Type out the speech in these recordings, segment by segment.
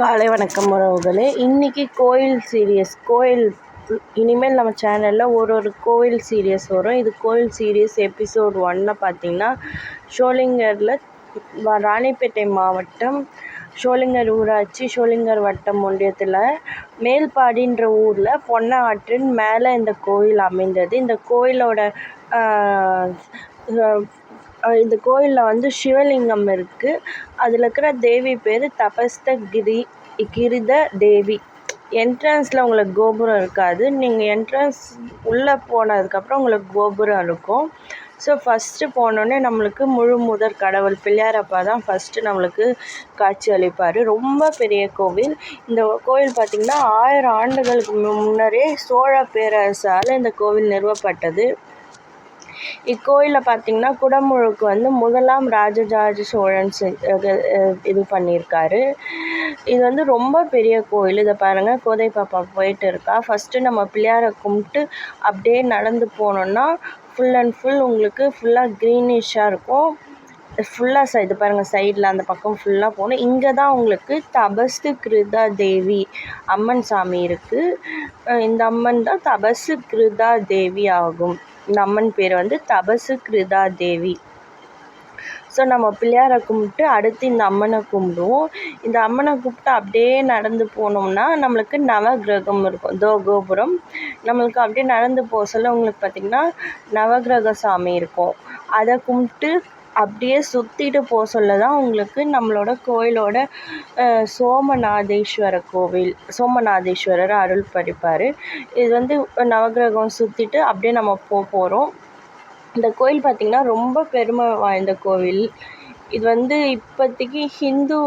காலை வணக்கம் உறவுகளே. இன்றைக்கி கோயில் சீரியஸ் கோயில் இனிமேல் நம்ம சேனலில் ஒரு ஒரு கோயில் சீரியஸ் வரும். இது கோயில் சீரியஸ் எபிசோட் ஒன்னில் பார்த்தீங்கன்னா ஷோலிங்கரில் ராணிப்பேட்டை மாவட்டம் ஷோலிங்கர் ஊராட்சி ஷோலிங்கர் வட்டம் ஒன்றியத்தில் மேல்பாடின்ற ஊரில் பொன்ன ஆற்றின் மேலே இந்த கோயில் அமைந்தது. இந்த கோயிலோட இந்த கோயிலில் வந்து சிவலிங்கம் இருக்குது அதில் இருக்கிற தேவி பேர் தபஸ்த கிரி கிரித தேவி. என்ட்ரன்ஸில் உங்களுக்கு கோபுரம் இருக்காது. நீங்கள் என்ட்ரன்ஸ் உள்ளே போனதுக்கப்புறம் உங்களுக்கு கோபுரம் இருக்கும். ஸோ ஃபஸ்ட்டு போனோடனே நம்மளுக்கு முழு முதற் கடவுள் பிள்ளையாரப்பா தான் ஃபஸ்ட்டு நம்மளுக்கு காட்சி அளிப்பார். ரொம்ப பெரிய கோவில். இந்த கோவில் பார்த்திங்கன்னா ஆயிரம் ஆண்டுகளுக்கு முன்னரே சோழ பேரரசால் இந்த கோவில் நிறுவப்பட்டது. இக்கோயிலில் பார்த்திங்கன்னா குடமுழுக்கு வந்து முதலாம் ராஜராஜ சோழன் இது பண்ணியிருக்காரு. இது வந்து ரொம்ப பெரிய கோயில். இதை பாருங்கள் கோதை பாப்பா போயிட்டு இருக்கா. ஃபஸ்ட்டு நம்ம பிள்ளையாரை கும்பிட்டு அப்படியே நடந்து போனோன்னா ஃபுல் அண்ட் ஃபுல் உங்களுக்கு ஃபுல்லாக க்ரீனிஷாக இருக்கும். ஃபுல்லாக சை இது பாருங்கள் சைடில் அந்த பக்கம் ஃபுல்லாக போகணும் இங்கே தான் உங்களுக்கு தபசு கிருதா தேவி அம்மன் சாமி இருக்குது இந்த அம்மன் தான் தபசு கிருதா தேவி ஆகும். இந்த அம்மன் பேர் வந்து தபசு கிருதா தேவி. ஸோ நம்ம பிள்ளையாரை கும்பிட்டு அடுத்து இந்த அம்மனை கும்பிடுவோம். இந்த அம்மனை கும்பிட்டு அப்படியே நடந்து போனோம்னா நம்மளுக்கு நவகிரகம் இருக்கும். தோ கோபுரம். நம்மளுக்கு அப்படியே நடந்து போக சொல்ல உங்களுக்கு பார்த்திங்கன்னா நவகிரக சாமி இருக்கும். அதை கும்பிட்டு அப்படியே சுற்றிட்டு போக சொல்ல தான் உங்களுக்கு நம்மளோட கோயிலோட சோமநாதேஸ்வர கோவில் சோமநாதேஸ்வரர் அருள் பறிப்பார் இது வந்து நவகிரகம் சுற்றிட்டு அப்படியே நம்ம போக போகிறோம் இந்த கோயில் பார்த்திங்கன்னா ரொம்ப பெருமை வாய்ந்த கோவில். இது வந்து இப்போதைக்கு ஹிந்து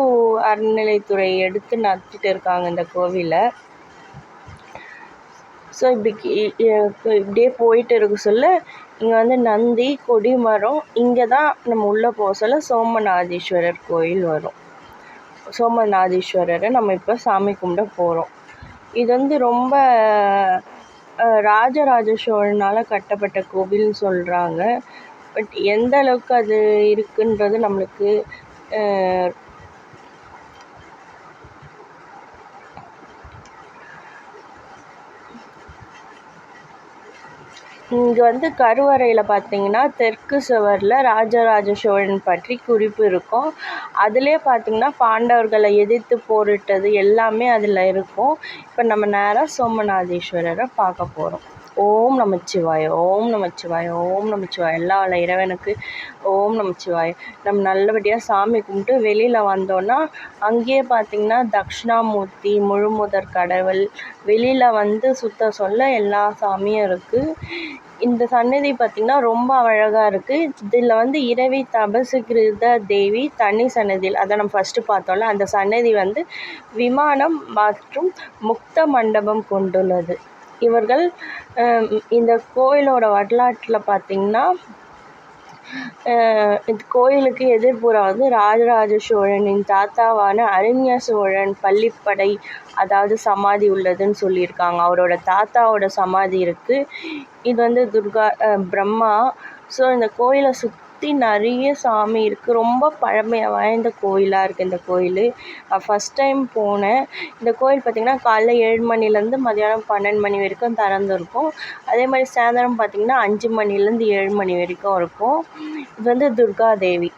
அறநிலைத்துறை எடுத்து நடத்திட்டு இருக்காங்க இந்த கோவிலை. ஸோ இப்படி இப்படியே போயிட்டு இருக்க சொல்ல இங்கே வந்து நந்தி கொடிமரம் இங்கே தான் நம்ம உள்ளே போக சொல்ல சோமநாதீஸ்வரர் கோயில் வரும். சோமநாதீஸ்வரரை நம்ம இப்போ சாமி கும்பிட போகிறோம் இது வந்து ரொம்ப ராஜராஜ சோழனால் கட்டப்பட்ட கோவில்னு சொல்கிறாங்க பட் எந்த அளவுக்கு அது இருக்குன்றது நம்மளுக்கு இங்கே வந்து கருவறையில் பார்த்தீங்கன்னா தெற்கு சுவரில் ராஜராஜ சோழன் பற்றி குறிப்பு இருக்கும். அதிலே பார்த்தீங்கன்னா பாண்டவர்களை எதிர்த்து போரிட்டது எல்லாமே அதில் இருக்கும். இப்போ நம்ம நேராக சோமநாதீஸ்வரரை பார்க்க போகிறோம் ஓம் நமச்சிவாய ஓம் நமச்சிவாய் ஓம் நமச்சிவாய. எல்லா இறைவனுக்கு ஓம் நமச்சிவாய். நம்ம நல்லபடியாக சாமி கும்பிட்டு வெளியில் வந்தோன்னா அங்கேயே பார்த்திங்கன்னா தக்ஷணாமூர்த்தி முழுமுதற் கடவுள் வெளியில் வந்து சுத்த சொல்ல எல்லா சாமியும் இருக்குது இந்த சன்னதி பார்த்திங்கன்னா ரொம்ப அழகாக இருக்குது இதில் வந்து இரவி தபசுகிருத தேவி தனி சன்னதியில் அதை நம்ம ஃபஸ்ட்டு பார்த்தோம்ல அந்த சன்னதி வந்து விமானம் மற்றும் முக்த மண்டபம் கொண்டுள்ளது. இவர்கள் இந்த கோயிலோட வரலாற்றில் பார்த்திங்கன்னா இந்த கோயிலுக்கு எதிர்ப்புறம் வந்து ராஜராஜ சோழனின் தாத்தாவான அறிஞ சோழன் பள்ளிப்படை அதாவது சமாதி உள்ளதுன்னு சொல்லியிருக்காங்க. அவரோட தாத்தாவோட சமாதி இருக்குது இது வந்து துர்கா பிரம்மா. ஸோ இந்த கோயிலை சுத் சுற்றி நிறைய சாமி இருக்குது ரொம்ப பழமை வாய்ந்த கோயிலாக இருக்குது இந்த கோயில். ஃபஸ்ட் டைம் போனேன். இந்த கோயில் பார்த்திங்கன்னா காலைல ஏழு மணிலேருந்து மதியானம் பன்னெண்டு மணி வரைக்கும் திறந்துருக்கும். அதே மாதிரி சாயந்தரம் பார்த்திங்கன்னா அஞ்சு மணிலேருந்து ஏழு மணி வரைக்கும் இருக்கும். இது வந்து துர்கா தேவி.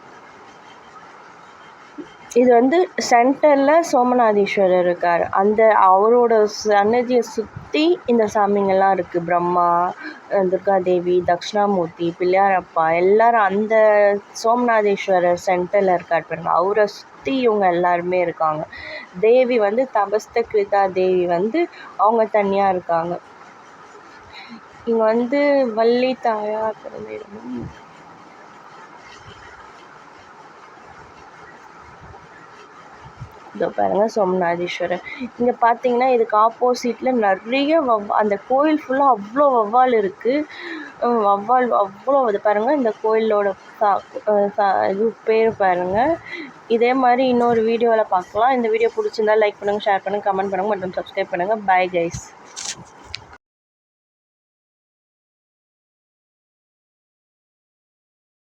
இது வந்து சென்டரில் சோமநாதீஸ்வரர் இருக்கார். அந்த அவரோட சன்னதியை சுற்றி இந்த சாமிங்கெல்லாம் இருக்குது பிரம்மா துர்காதேவி தக்ஷணாமூர்த்தி பிள்ளையாரப்பா எல்லோரும் அந்த சோமநாதேஸ்வரர் சென்டரில் இருக்கார் பாருங்க. அவரை சுற்றி இவங்க எல்லாருமே இருக்காங்க. தேவி வந்து தபஸ்த கிருதா தேவி வந்து அவங்க தனியாக இருக்காங்க. இங்கே வந்து வள்ளி தாயார் இதோ பாருங்கள் சோமநாதீஸ்வரர். இங்கே பார்த்தீங்கன்னா இதுக்கு ஆப்போசிட்டில் நிறைய வவ் அந்த கோயில் ஃபுல்லாக அவ்வளோ வவ்வால் இருக்குது வவ்வால் அவ்வளோ இது பாருங்கள் இந்த கோயிலோட இது பேர் பாருங்கள் இதே மாதிரி இன்னொரு வீடியோவில் பார்க்கலாம் இந்த வீடியோ பிடிச்சிருந்தா லைக் பண்ணுங்கள் ஷேர் பண்ணுங்கள் கமெண்ட் பண்ணுங்கள் மற்றும் சப்ஸ்கிரைப் பண்ணுங்கள் பாய் கைஸ்